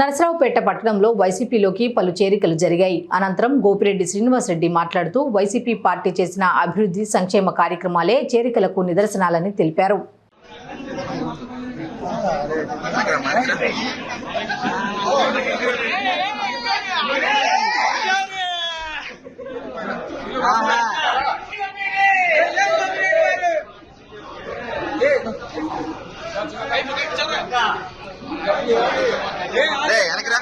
నరసరావుపేట పట్టణంలో వైసీపీలోకి పలు చేరికలు జరిగాయి. అనంతరం గోపిరెడ్డి శ్రీనివాసరెడ్డి మాట్లాడుతూ వైసీపీ పార్టీ చేసిన అభివృద్ధి సంక్షేమ కార్యక్రమాలే చేరికలకు నిదర్శనాలని తెలిపారు. వెనకరా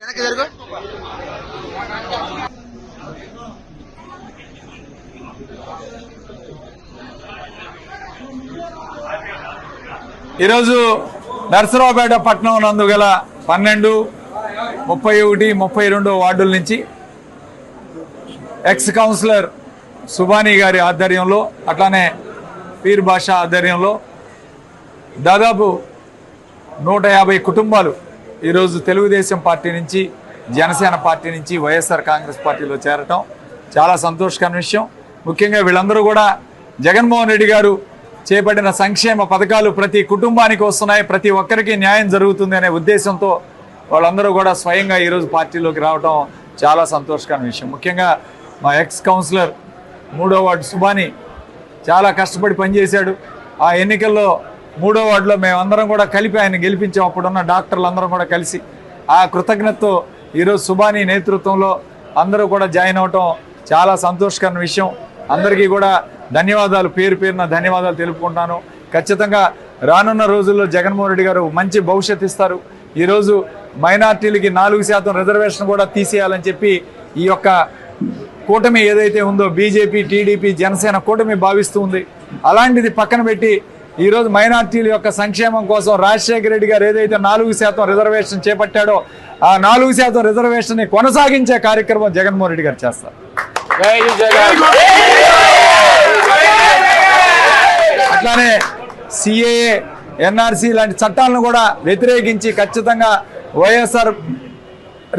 వెనక్కి జరుగు. ఈరోజు నర్సరావుపేట పట్టణం నందు గల పన్నెండు ముప్పై ఒకటి ముప్పై రెండు వార్డుల నుంచి ఎక్స్ కౌన్సిలర్ సుబానీ గారి ఆధ్వర్యంలో అట్లానే పీర్ భాష ఆధ్వర్యంలో దాదాపు నూట యాభై కుటుంబాలు ఈరోజు తెలుగుదేశం పార్టీ నుంచి జనసేన పార్టీ నుంచి వైఎస్ఆర్ కాంగ్రెస్ పార్టీలో చేరటం చాలా సంతోషకరమైన విషయం. ముఖ్యంగా వీళ్ళందరూ కూడా జగన్మోహన్ రెడ్డి గారు చేపట్టిన సంక్షేమ పథకాలు ప్రతి కుటుంబానికి వస్తున్నాయి. ప్రతి ఒక్కరికి న్యాయం జరుగుతుంది అనే ఉద్దేశంతో వాళ్ళందరూ కూడా స్వయంగా ఈరోజు పార్టీలోకి రావటం చాలా సంతోషకరమైన విషయం. ముఖ్యంగా మా ఎక్స్ కౌన్సిలర్ మూడో వార్డు సుబాని చాలా కష్టపడి పనిచేశాడు. ఆ ఎన్నికల్లో మూడో వార్డులో మేమందరం కూడా కలిపి ఆయన గెలిపించాం. అప్పుడున్న డాక్టర్లు అందరం కూడా కలిసి ఆ కృతజ్ఞతతో ఈరోజు సుబాని నేతృత్వంలో అందరూ కూడా జాయిన్ అవటం చాలా సంతోషకరమైన విషయం. అందరికీ కూడా ధన్యవాదాలు పేరు పేరున ధన్యవాదాలు తెలుపుకుంటాను. ఖచ్చితంగా రానున్న రోజుల్లో జగన్మోహన్ రెడ్డి గారు మంచి భవిష్యత్తు ఇస్తారు. ఈరోజు మైనార్టీలకి నాలుగు శాతం రిజర్వేషన్ కూడా తీసేయాలని చెప్పి ఈ యొక్క కూటమి ఏదైతే ఉందో బీజేపీ టీడీపీ జనసేన కూటమి భావిస్తూ ఉంది. అలాంటిది పక్కన పెట్టి ఈరోజు మైనార్టీల యొక్క సంక్షేమం కోసం రాజశేఖర రెడ్డి గారు ఏదైతే నాలుగు శాతం రిజర్వేషన్ చేపట్టాడో ఆ నాలుగు శాతం రిజర్వేషన్ని కొనసాగించే కార్యక్రమం జగన్మోహన్ రెడ్డి గారు చేస్తారు. అట్లానే సిఏఏ ఎన్ఆర్సీ లాంటి చట్టాలను కూడా వ్యతిరేకించి ఖచ్చితంగా వైఎస్ఆర్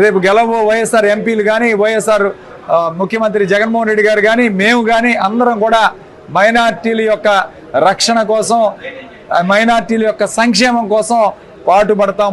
రేపు గెలవో వైఎస్ఆర్ ఎంపీలు కానీ వైఎస్ఆర్ ముఖ్యమంత్రి జగన్మోహన్ రెడ్డి గారు కానీ మేము కానీ అందరం కూడా మైనార్టీల యొక్క రక్షణ కోసం మైనార్టీల యొక్క సంక్షేమం కోసం పాటుపడతాం.